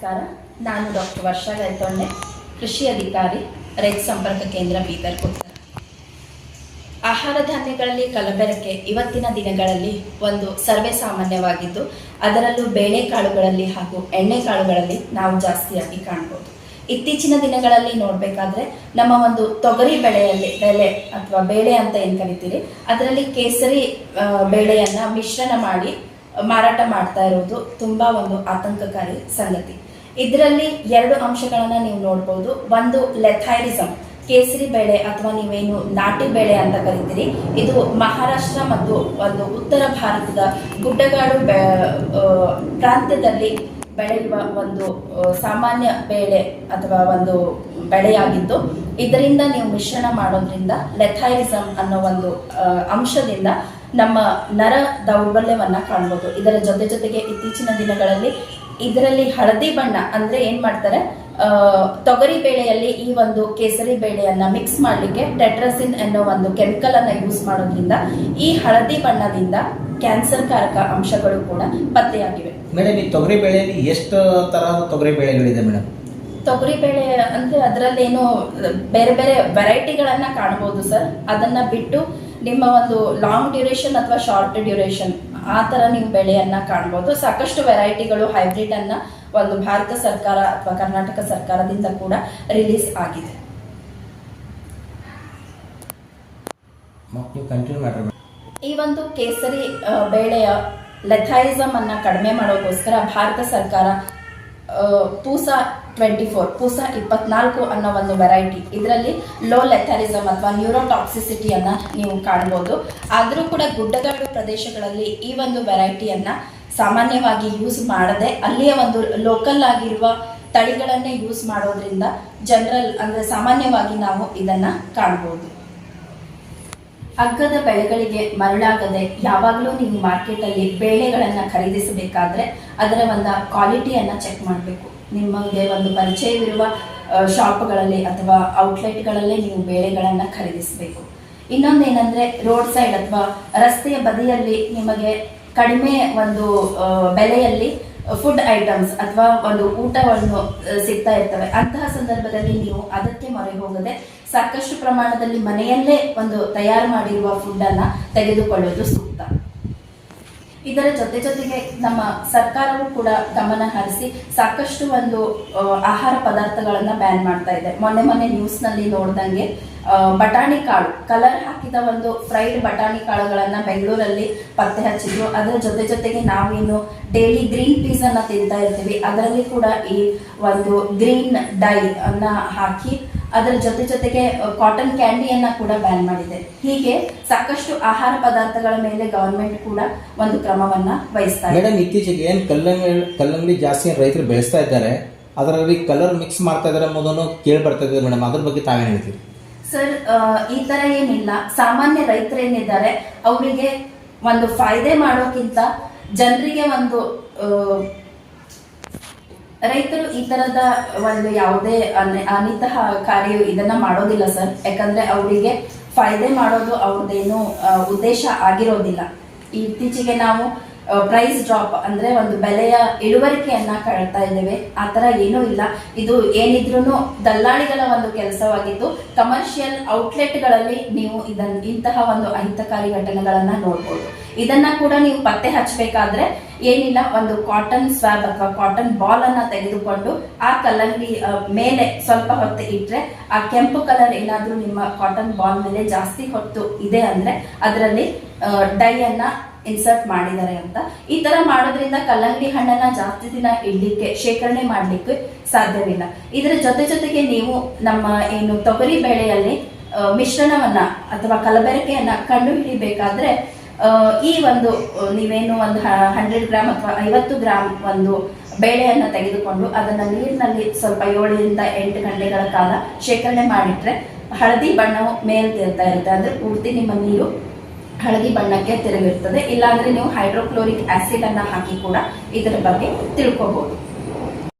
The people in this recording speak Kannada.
ನಮಸ್ಕಾರ. ನಾನು ಡಾಕ್ಟರ್ ವರ್ಷಾ ಗೈತೊಂಡೆ ಕೃಷಿ ಅಧಿಕಾರಿ, ರೈತ ಸಂಪರ್ಕ ಕೇಂದ್ರ ಬೀದರ್ ಕೊಡ್ತಾರೆ ಆಹಾರ ಧಾನ್ಯಗಳಲ್ಲಿ ಕಲಬೆರಕೆ ಇವತ್ತಿನ ದಿನಗಳಲ್ಲಿ ಒಂದು ಸರ್ವೇ ಸಾಮಾನ್ಯವಾಗಿದ್ದು, ಅದರಲ್ಲೂ ಬೇಳೆಕಾಳುಗಳಲ್ಲಿ ಹಾಗೂ ಎಣ್ಣೆಕಾಳುಗಳಲ್ಲಿ ನಾವು ಜಾಸ್ತಿಯಾಗಿ ಕಾಣ್ಬೋದು. ಇತ್ತೀಚಿನ ದಿನಗಳಲ್ಲಿ ನೋಡಬೇಕಾದ್ರೆ ನಮ್ಮ ಒಂದು ತೊಗರಿ ಬೆಳೆಯಲ್ಲಿ ಬೆಲೆ ಅಥವಾ ಬೇಳೆ ಅಂತ ಏನು ಕರಿತೀರಿ, ಅದರಲ್ಲಿ ಕೇಸರಿ ಬೇಳೆಯನ್ನು ಬೇಳೆಯನ್ನ ಮಿಶ್ರಣ ಮಾಡಿ ಮಾರಾಟ ಮಾಡ್ತಾ ಇರೋದು ತುಂಬಾ ಒಂದು ಆತಂಕಕಾರಿ ಸಂಗತಿ. ಇದರಲ್ಲಿ ಎರಡು ಅಂಶಗಳನ್ನ ನೀವು ನೋಡ್ಬೋದು. ಒಂದು ಲೆಥೈರಿಸಮ್ ಕೇಸರಿ ಬೇಳೆ ಅಥವಾ ನೀವೇನು ನಾಟಿ ಬೇಳೆ ಅಂತ ಕರಿತೀರಿ. ಇದು ಮಹಾರಾಷ್ಟ್ರ ಮತ್ತು ಒಂದು ಉತ್ತರ ಭಾರತದ ಗುಡ್ಡಗಾಡು ಪ್ರಾಂತ್ಯದಲ್ಲಿ ಬೆಳೆಯುವ ಒಂದು ಸಾಮಾನ್ಯ ಬೇಳೆ ಅಥವಾ ಒಂದು ಬೆಳೆಯಾಗಿದ್ದು, ಇದರಿಂದ ನೀವು ಮಿಶ್ರಣ ಮಾಡೋದ್ರಿಂದ ಲೆಥೈರಿಸಮ್ ಅನ್ನೋ ಒಂದು ಅಂಶದಿಂದ ನಮ್ಮ ನರ ದೌರ್ಬಲ್ಯವನ್ನ ಕಾಣ್ಬೋದು. ಇದರ ಜೊತೆ ಜೊತೆಗೆ ಇತ್ತೀಚಿನ ದಿನಗಳಲ್ಲಿ ಇದರಲ್ಲಿ ಹಳದಿ ಬಣ್ಣ ಅಂದ್ರೆ ಏನ್ ಮಾಡ್ತಾರೆ? ತೊಗರಿ ಬೇಳೆಯಲ್ಲಿ ಈ ಒಂದು ಕೇಸರಿ ಬೇಳೆಯನ್ನ ಮಿಕ್ಸ್ ಮಾಡಲಿಕ್ಕೆ ಟೆಟ್ರಸಿನ್ ಅನ್ನೋ ಒಂದು ಕೆಮಿಕಲ್ ಅನ್ನ ಯೂಸ್ ಮಾಡೋದ್ರಿಂದ ಈ ಹಳದಿ ಬಣ್ಣದಿಂದ ಕ್ಯಾನ್ಸರ್ ಕಾರಕ ಅಂಶಗಳು ಕೂಡ ಪತ್ತೆಯಾಗಿವೆ. ಮೇಡಮ್ ಈ ತೊಗರಿ ಬೇಳೆಯಲ್ಲಿ ಎಷ್ಟು ತರಹದ ತೊಗರಿ ಬೇಳೆಗಳಿದೆ ಮೇಡಮ್ ತೊಗರಿ ಬೇಳೆ ಅಂದ್ರೆ ಅದರಲ್ಲಿ ಏನು ಬೇರೆ ಬೇರೆ ವೆರೈಟಿಗಳನ್ನ ಕಾಣಬಹುದು ಸರ್. ಅದನ್ನ ಬಿಟ್ಟು ನಿಮ್ಮ ಒಂದು ಲಾಂಗ್ ಡ್ಯೂರೇಷನ್ ಅಥವಾ ಶಾರ್ಟ್ ಡ್ಯೂರೇಷನ್ ಆ ತರ ನೀವು ಬೆಳೆಯನ್ನ ಕಾಣ್ಬೋದು. ಸಾಕಷ್ಟು ವೆರೈಟಿಗಳು ಹೈಬ್ರಿಡ್ ಅನ್ನ ಒಂದು ಭಾರತ ಸರ್ಕಾರ ಅಥವಾ ಕರ್ನಾಟಕ ಸರ್ಕಾರದಿಂದ ಕೂಡ ರಿಲೀಸ್ ಆಗಿದೆ. ಈ ಒಂದು ಕೇಸರಿ ಬೆಳೆಯ ಲೆಥಾಯಿಸಮ್ ಅನ್ನ ಕಡಿಮೆ ಮಾಡೋಕ್ಕೋಸ್ಕರ ಭಾರತ ಸರ್ಕಾರ ಪೂಸಾ ಟ್ವೆಂಟಿ ಫೋರ್ ಪೂಸಾ ಇಪ್ಪತ್ನಾಲ್ಕು ಅನ್ನೋ ಒಂದು ವೆರೈಟಿ ಇದರಲ್ಲಿ ಲೋ ಲೆಥರಿಸಮ್ ಅಥವಾ ನ್ಯೂರೋಟಾಕ್ಸಿಸಿಟಿಯನ್ನ ನೀವು ಕಾಣ್ಬೋದು. ಆದರೂ ಕೂಡ ಗುಡ್ಡಗಾಡು ಪ್ರದೇಶಗಳಲ್ಲಿ ಈ ಒಂದು ವೆರೈಟಿಯನ್ನು ಸಾಮಾನ್ಯವಾಗಿ ಯೂಸ್ ಮಾಡದೆ ಅಲ್ಲಿಯ ಒಂದು ಲೋಕಲ್ ಆಗಿರುವ ತಳಿಗಳನ್ನೇ ಯೂಸ್ ಮಾಡೋದ್ರಿಂದ ಜನರಲ್ ಅಂದ್ರೆ ಸಾಮಾನ್ಯವಾಗಿ ನಾವು ಇದನ್ನ ಕಾಣ್ಬೋದು. ಅಗ್ಗದ ಬೆಳೆಗಳಿಗೆ ಮರಳಾಗದೆ ಯಾವಾಗಲೂ ನೀವು ಮಾರ್ಕೆಟಲ್ಲಿ ಬೇಳೆಗಳನ್ನು ಖರೀದಿಸಬೇಕಾದ್ರೆ ಅದರ ಒಂದು ಕ್ವಾಲಿಟಿಯನ್ನು ಚೆಕ್ ಮಾಡಬೇಕು. ನಿಮಗೆ ಒಂದು ಪರಿಚಯವಿರುವ ಶಾಪ್ಗಳಲ್ಲಿ ಅಥವಾ ಔಟ್ಲೆಟ್ಗಳಲ್ಲೇ ನೀವು ಬೇಳೆಗಳನ್ನು ಖರೀದಿಸಬೇಕು. ಇನ್ನೊಂದೇನೆಂದರೆ ರೋಡ್ ಸೈಡ್ ಅಥವಾ ರಸ್ತೆಯ ಬದಿಯಲ್ಲಿ ನಿಮಗೆ ಕಡಿಮೆ ಒಂದು ಬೆಲೆಯಲ್ಲಿ ಫುಡ್ ಐಟಮ್ಸ್ ಅಥವಾ ಒಂದು ಊಟವನ್ನು ಸಿಗ್ತಾ ಇರ್ತವೆ. ಅಂತಹ ಸಂದರ್ಭದಲ್ಲಿ ನೀವು ಅದಕ್ಕೆ ಮೊರೆ ಹೋಗದೆ ಸಾಕಷ್ಟು ಪ್ರಮಾಣದಲ್ಲಿ ಮನೆಯಲ್ಲೇ ಒಂದು ತಯಾರು ಮಾಡಿರುವ ಫುಡ್ ಅನ್ನ ತೆಗೆದುಕೊಳ್ಳೋದು ಸೂಕ್ತ. ಇದರ ಜೊತೆ ಜೊತೆಗೆ ನಮ್ಮ ಸರ್ಕಾರವು ಕೂಡ ಗಮನ ಹರಿಸಿ ಸಾಕಷ್ಟು ಒಂದು ಆಹಾರ ಪದಾರ್ಥಗಳನ್ನು ಬ್ಯಾನ್ ಮಾಡ್ತಾ ಇದೆ. ಮೊನ್ನೆ ಮೊನ್ನೆ ನ್ಯೂಸ್ನಲ್ಲಿ ನೋಡ್ದಂಗೆ ಬಟಾಣಿ ಕಾಳು ಕಲರ್ ಹಾಕಿದ ಒಂದು ಫ್ರೈಡ್ ಬಟಾಣಿ ಕಾಳುಗಳನ್ನು ಬೆಂಗಳೂರಲ್ಲಿ ಪತ್ತೆ ಹಚ್ಚಿದ್ರು. ಅದರ ಜೊತೆ ಜೊತೆಗೆ ನಾವೇನು ಡೈಲಿ ಗ್ರೀನ್ ಪೀಸ್ ಅನ್ನ ತಿಂತಾ ಇರ್ತೀವಿ. ಅದರಲ್ಲಿ ಕೂಡ ಈ ಒಂದು ಗ್ರೀನ್ ಡೈ ಅನ್ನ ಹಾಕಿ ಅದರ ಜೊತೆ ಜೊತೆಗೆ ಕಾಟನ್ ಕ್ಯಾಂಡಿಯನ್ನ ಕೂಡ ಬ್ಯಾನ್ ಮಾಡಿದೆ. ಹೀಗೆ ಸಾಕಷ್ಟು ಆಹಾರ ಪದಾರ್ಥಗಳ ಮೇಲೆ ಗವರ್ಮೆಂಟ್ ಕೂಡ ಒಂದು ಕ್ರಮವನ್ನ ವಹಿಸ್ತಾ ಇದೆ. ಮೇಡಮ್ ಇತ್ತೀಚೆಗೆ ಏನು ಕಲ್ಲಂಗಡಿ ಕಲ್ಲಂಗಡಿ ಜಾಸ್ತಿ ರೈತರು ಬೆಳೆಸ್ತಾ ಇದ್ದಾರೆ ಅದರಲ್ಲಿ ಕಲರ್ ಮಿಕ್ಸ್ ಮಾಡ್ತಾ ಇದ್ದಾರೆ ಅನ್ನೋದನ್ನು ಕೇಳಿ ಬರ್ತಾ ಇದೆ ಮೇಡಮ್ ಅದ್ರ ಬಗ್ಗೆ ತಾವೇನು ಹೇಳ್ತೀರಿ? ಸರ್ ಈ ತರ ಏನಿಲ್ಲ. ಸಾಮಾನ್ಯ ರೈತರೇನಿದ್ದಾರೆ ಅವರಿಗೆ ಒಂದು ಫಾಯ್ದೆ ಮಾಡೋಕ್ಕಿಂತ ಜನರಿಗೆ ಒಂದು ರೈತರು ಈ ತರದ ಒಂದು ಯಾವುದೇ ಅನಿತಹ ಕಾರ್ಯ ಇದನ್ನ ಮಾಡೋದಿಲ್ಲ ಸರ್. ಯಾಕಂದ್ರೆ ಅವರಿಗೆ ಫಾಯ್ದೆ ಮಾಡೋದು ಅವ್ರದ್ದೇನು ಉದ್ದೇಶ ಆಗಿರೋದಿಲ್ಲ. ಇತ್ತೀಚೆಗೆ ನಾವು ಪ್ರೈಸ್ ಡ್ರಾಪ್ ಅಂದ್ರೆ ಒಂದು ಬೆಲೆಯ ಇಳುವರಿಕೆಯನ್ನ ಕಾಣ್ತಾ ಇದ್ದೇವೆ. ಆ ತರ ಏನೂ ಇಲ್ಲ. ಇದು ಏನಿದ್ರು ದಲ್ಲಾಳಿಗಳ ಒಂದು ಕೆಲಸವಾಗಿದ್ದು ಕಮರ್ಷಿಯಲ್ ಔಟ್ಲೆಟ್ಗಳಲ್ಲಿ ನೀವು ಇದನ್ನ ಇಂತಹ ಒಂದು ಅಹಿತಕಾರಿ ಘಟನೆಗಳನ್ನ ನೋಡ್ಬೋದು. ಇದನ್ನ ಕೂಡ ನೀವು ಪತ್ತೆ ಹಚ್ಚಬೇಕಾದ್ರೆ ಏನಿಲ್ಲ, ಒಂದು ಕಾಟನ್ ಸ್ವಾಬ್ ಅಥವಾ ಕಾಟನ್ ಬಾಲ್ ಅನ್ನ ತೆಗೆದುಕೊಂಡು ಆ ಕಲ್ಲಂಗಡಿ ಮೇಲೆ ಸ್ವಲ್ಪ ಹೊತ್ತು ಇಟ್ರೆ ಆ ಕೆಂಪು ಕಲರ್ ಏನಾದ್ರೂ ನಿಮ್ಮ ಕಾಟನ್ ಬಾಲ್ ಮೇಲೆ ಜಾಸ್ತಿ ಹೊತ್ತು ಇದೆ ಅಂದ್ರೆ ಅದರಲ್ಲಿ ಡೈ ಅನ್ನ ಇನ್ಸರ್ಟ್ ಮಾಡಿದ್ದಾರೆ ಅಂತ. ಈ ತರ ಮಾಡೋದ್ರಿಂದ ಕಲ್ಲಂಗಡಿ ಹಣ್ಣನ್ನ ಜಾಸ್ತಿ ದಿನ ಇಡ್ಲಿಕ್ಕೆ, ಶೇಖರಣೆ ಮಾಡ್ಲಿಕ್ಕೆ ಸಾಧ್ಯವಿಲ್ಲ. ಇದರ ಜೊತೆ ಜೊತೆಗೆ ನೀವು ನಮ್ಮ ಏನು ತೊಗರಿ ಬೇಳೆಯಲ್ಲಿ ಮಿಶ್ರಣವನ್ನ ಅಥವಾ ಕಲಬೆರಕೆಯನ್ನ ಕಂಡು ಹಿಡಿಬೇಕಾದ್ರೆ ಈ ಒಂದು ನೀವೇನು ಒಂದು ಹಂಡ್ರೆಡ್ ಗ್ರಾಮ್ ಅಥವಾ ಐವತ್ತು ಗ್ರಾಮ್ ಒಂದು ಬೇಳೆಯನ್ನ ತೆಗೆದುಕೊಂಡು ಅದನ್ನ ನೀರಿನಲ್ಲಿ ಸ್ವಲ್ಪ ಏಳರಿಂದ ಎಂಟು ಗಂಟೆಗಳ ಕಾಲ ಶೇಖರಣೆ ಮಾಡಿಟ್ರೆ ಹಳದಿ ಬಣ್ಣವು ಮೇಲ್ ತಿರ್ತಾ ಇರುತ್ತೆ. ಅಂದ್ರೆ ಪೂರ್ತಿ ನಿಮ್ಮ ನೀರು ಹಳದಿ ಬಣ್ಣಕ್ಕೆ ತಿರುಗಿರ್ತದೆ. ಇಲ್ಲಾಂದ್ರೆ ನೀವು ಹೈಡ್ರೋಕ್ಲೋರಿಕ್ ಆಸಿಡ್ ಅನ್ನ ಹಾಕಿ ಕೂಡ ಇದರ ಬಗ್ಗೆ ತಿಳ್ಕೊಬಹುದು